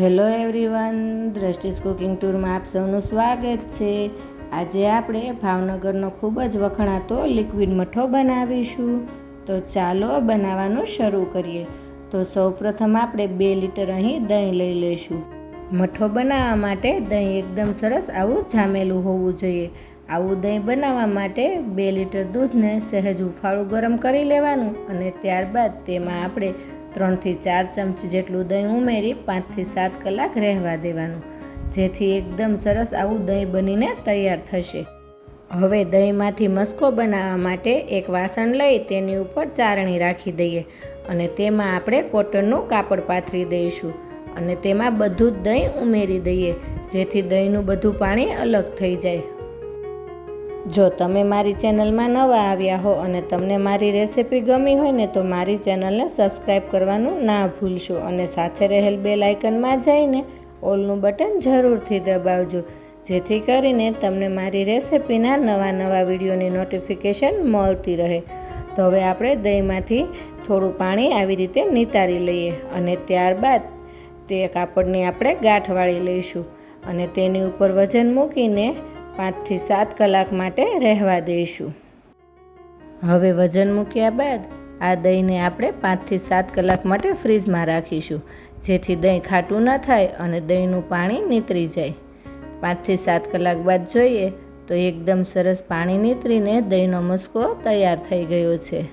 Hello everyone, દ્રષ્ટિસ cooking ટૂરમાં આપ સૌનું સ્વાગત છે. આજે આપણે ભાવનગરનો ખૂબ જ વખણાતો લિક્વિડ મઠો બનાવીશું. તો ચાલો બનાવવાનું શરૂ કરીએ. તો સૌપ્રથમ આપણે બે લીટર અહીં દહીં લઈ લઈશું. મઠો બનાવવા માટે દહીં એકદમ સરસ આવું જામેલું હોવું જોઈએ. આવું દહીં બનાવવા માટે બે લીટર દૂધને સહેજ ઉફાળું ગરમ કરી લેવાનું અને ત્યારબાદ તેમાં આપણે ત્રણથી ચાર ચમચી જેટલું દહીં ઉમેરી પાંચથી સાત કલાક રહેવા દેવાનું, જેથી એકદમ સરસ આવું દહીં બનીને તૈયાર થશે. હવે દહીંમાંથી મસ્કો બનાવવા માટે એક વાસણ લઈ તેની ઉપર ચારણી રાખી દઈએ અને તેમાં આપણે કોટનનું કાપડ પાથરી દઈશું અને તેમાં બધું જ દહીં ઉમેરી દઈએ, જેથી દહીંનું બધું પાણી અલગ થઈ જાય. જો તમે મારી ચેનલમાં નવા આવ્યા હો અને તમને મારી રેસિપી ગમી હોય ને તો મારી ચેનલને સબસ્ક્રાઈબ કરવાનું ના ભૂલશો અને સાથે રહેલ બે લાઇકનમાં જઈને ઓલનું બટન જરૂરથી દબાવજો. જેથી કરીને તમને મારી રેસિપીના નવા નવા વિડીયોની નોટિફિકેશન મળતી રહે. તો હવે આપણે દહીંમાંથી થોડું પાણી આવી રીતે નિતારી લઈએ અને ત્યારબાદ તે કાપડની આપણે ગાંઠ વાળી લઈશું અને તેની ઉપર વજન મૂકીને પાંચથી સાત કલાક માટે રહેવા દઈશું. હવે વજન મૂક્યા બાદ આ દહીંને આપણે પાંચથી સાત કલાક માટે ફ્રીજમાં રાખીશું, જેથી દહીં ખાટું ન થાય અને દહીંનું પાણી નીતરી જાય. પાંચથી સાત કલાક બાદ જોઈએ તો એકદમ સરસ પાણી નીતરીને દહીંનો મસ્કો તૈયાર થઈ ગયો છે.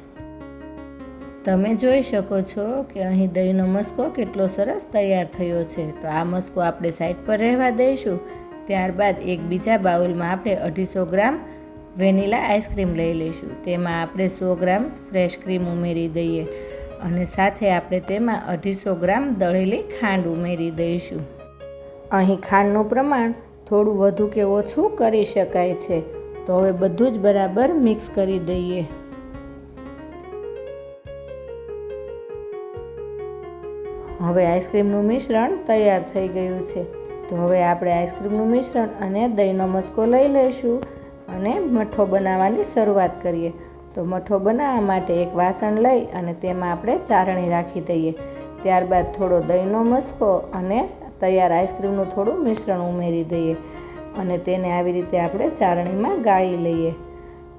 તમે જોઈ શકો છો કે અહીં દહીંનો મસ્કો કેટલો સરસ તૈયાર થયો છે. તો આ મસ્કો આપણે સાઈડ પર રહેવા દઈશું. ત્યારબાદ એક બીજા બાઉલમાં આપણે અઢીસો ગ્રામ વેનીલા આઈસ્ક્રીમ લઈ લઈશું. તેમાં આપણે સો ગ્રામ ફ્રેશ ક્રીમ ઉમેરી દઈએ અને સાથે આપણે તેમાં અઢીસો ગ્રામ દળેલી ખાંડ ઉમેરી દઈશું. અહીં ખાંડનું પ્રમાણ થોડું વધુ કે ઓછું કરી શકાય છે. તો હવે બધું જ બરાબર મિક્સ કરી દઈએ. હવે આઈસ્ક્રીમનું મિશ્રણ તૈયાર થઈ ગયું છે. તો હવે આપણે આઈસ્ક્રીમનું મિશ્રણ અને દહીંનો મસ્કો લઈ લઈશું અને મઠો બનાવવાની શરૂઆત કરીએ. તો મઠો બનાવવા માટે એક વાસણ લઈ અને તેમાં આપણે ચારણી રાખી દઈએ. ત્યારબાદ થોડો દહીંનો મસ્કો અને તૈયાર આઈસ્ક્રીમનું થોડું મિશ્રણ ઉમેરી દઈએ અને તેને આવી રીતે આપણે ચારણીમાં ગાળી લઈએ.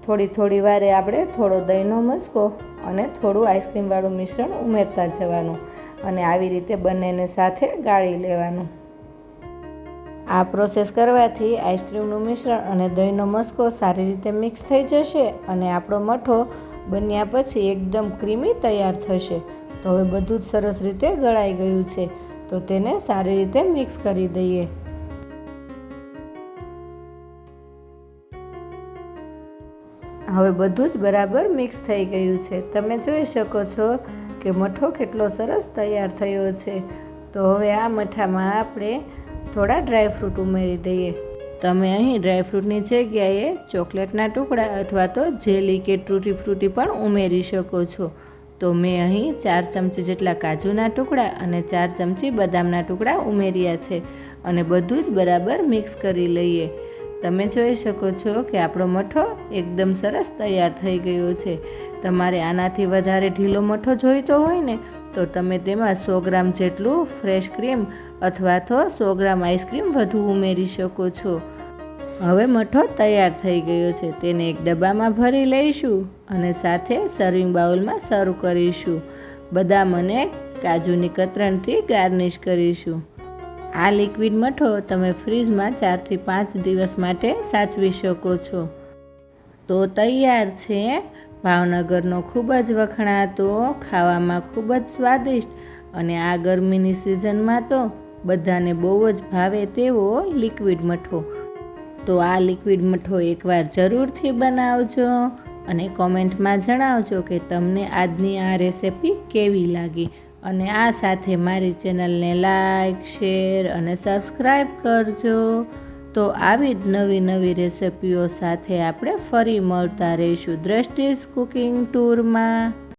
થોડી થોડી વારે આપણે થોડો દહીંનો મસ્કો અને થોડું આઈસ્ક્રીમવાળું મિશ્રણ ઉમેરતા જવાનું અને આવી રીતે બંનેને સાથે ગાળી લેવાનું. આ પ્રોસેસ કરવાથી આઈસ્ક્રીમનું મિશ્રણ અને દહીંનો મસ્કો સારી રીતે મિક્સ થઈ જશે અને આપણો મઠો બન્યા પછી એકદમ ક્રીમી તૈયાર થશે. તો હવે બધું જ સરસ રીતે ગળાઈ ગયું છે. તો તેને સારી રીતે મિક્સ કરી દઈએ. હવે બધું જ બરાબર મિક્સ થઈ ગયું છે. તમે જોઈ શકો છો કે મઠો કેટલો સરસ તૈયાર થયો છે. તો હવે આ મઠામાં આપણે થોડા ડ્રાયફ્રૂટ ઉમેરી દઈએ. તમે અહીં ડ્રાયફ્રૂટની જગ્યાએ ચોકલેટના ટુકડા અથવા તો જેલી કે ટૂટી ફ્રૂટી પણ ઉમેરી શકો છો. તો મેં અહીં ચાર ચમચી જેટલા કાજુના ટુકડા અને ચાર ચમચી બદામના ટુકડા ઉમેર્યા છે અને બધું જ બરાબર મિક્સ કરી લઈએ. તમે જોઈ શકો છો કે આપણો મઠો એકદમ સરસ તૈયાર થઈ ગયો છે. તમારે આનાથી વધારે ઢીલો મઠો જોઈતો હોય ને, તો તમે તેમાં સો ગ્રામ જેટલું ફ્રેશ ક્રીમ અથવા તો સો ગ્રામ આઈસ્ક્રીમ વધુ ઉમેરી શકો છો. હવે મઠો તૈયાર થઈ ગયો છે. તેને એક ડબ્બામાં ભરી લઈશું અને સાથે સર્વિંગ બાઉલમાં સર્વ કરીશું. બદામ અને કાજુની કતરણથી ગાર્નિશ કરીશું. આ લિક્વિડ મઠો તમે ફ્રીજમાં ચારથી પાંચ દિવસ માટે સાચવી શકો છો. તો તૈયાર છે. ભાવનગરનો ખૂબ જ વખણાતો, ખાવામાં ખૂબ જ સ્વાદિષ્ટ અને આ ગરમીની સિઝનમાં તો બધાને બહુ જ ભાવે તેવો લિક્વિડ મઠો. તો આ લિક્વિડ મઠો એકવાર જરૂરથી બનાવજો અને કોમેન્ટમાં જણાવજો કે તમને આજની આ રેસિપી કેવી લાગી. અને આ સાથે મારી ચેનલને લાઈક શેર અને સબસ્ક્રાઈબ કરજો. તો આવી જ નવી નવી રેસિપીઓ સાથે આપણે ફરી મળતા રહીશું દ્રષ્ટિસ કુકિંગ ટૂરમાં.